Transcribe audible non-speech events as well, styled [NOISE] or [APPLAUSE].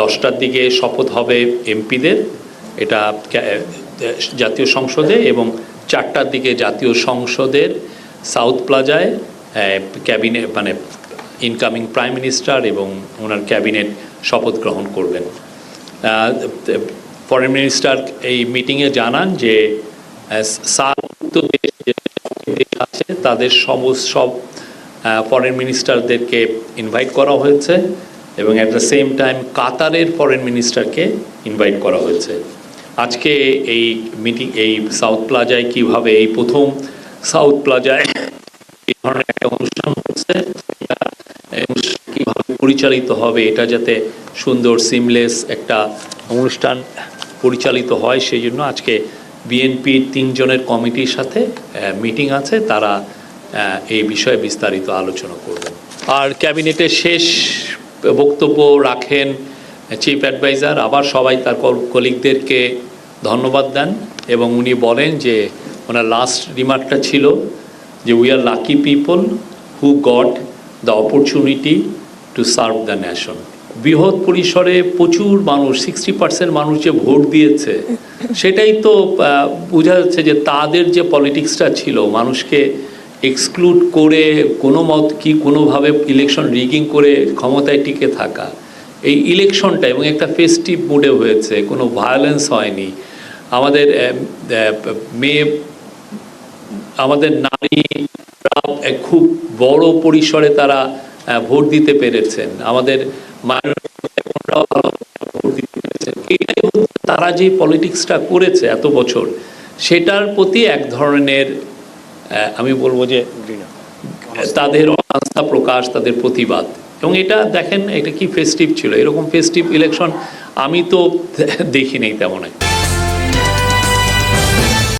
দশটার দিকে শপথ হবে এমপিদের, এটা জাতীয় সংসদে এবং চারটার দিকে জাতীয় সংসদের সাউথ প্লাজায় ক্যাবিনেট মানে ইনকামিং প্রাইম মিনিস্টার এবং ওনার ক্যাবিনেট শপথ গ্রহণ করবেন। ফরেন মিনিস্টার এই মিটিংয়ে জানান যে আছে, তাদের সমস্ত সব ফরেন মিনিস্টারদেরকে ইনভাইট করা হয়েছে। এবং অ্যাট দ্য সেম টাইম কাতারের ফরেন মিনিস্টারকে ইনভাইট করা হয়েছে। আজকে এই মিটিং এই সাউথ প্লাজায় কীভাবে এই প্রথম সাউথ প্লাজায় এই ধরনের একটা অনুষ্ঠান হচ্ছে কীভাবে পরিচালিত হবে, এটা যাতে সুন্দর সিমলেস একটা অনুষ্ঠান পরিচালিত হয় সেই জন্য আজকে বিএনপির তিনজনের কমিটির সাথে মিটিং আছে, তারা এই বিষয়ে বিস্তারিত আলোচনা করবেন আর ক্যাবিনেটের শেষ বক্তব্য রাখেন চিফ অ্যাডভাইজার আবার সবাই তার কলিগদেরকে ধন্যবাদ দেন এবং উনি বলেন যে ওনার লাস্ট রিমার্কটা ছিল যে we are lucky people who got the opportunity to serve the nation বৃহৎ পরিসরে প্রচুর মানুষ সিক্সটি পার্সেন্ট মানুষ যে ভোট দিয়েছে, সেটাই তো বোঝা যাচ্ছে যে তাদের যে পলিটিক্সটা ছিল, মানুষকে এক্সক্লুড করে কোনো মত কি কোনোভাবে ইলেকশন রিগিং করে ক্ষমতায় টিকে থাকা। এই ইলেকশনটা এবং একটা ফেস্টিভ মুডে হয়েছে, কোনো ভায়োলেন্স হয়নি। আমাদের মেয়ে, আমাদের নারী খুব বড় পরিসরে তারা ভোট দিতে পেরেছেন। আমাদের তারা যে পলিটিক্সটা করেছে এত বছর, সেটার প্রতি এক ধরনের আমি বলব যে তাদের আস্থা প্রকাশ, তাদের প্রতিবাদ। এবং এটা দেখেন, এটা কি ফেস্টিভ ছিল? এরকম ফেস্টিভ ইলেকশন আমি তো [LAUGHS] দেখিনি তেমন একটা।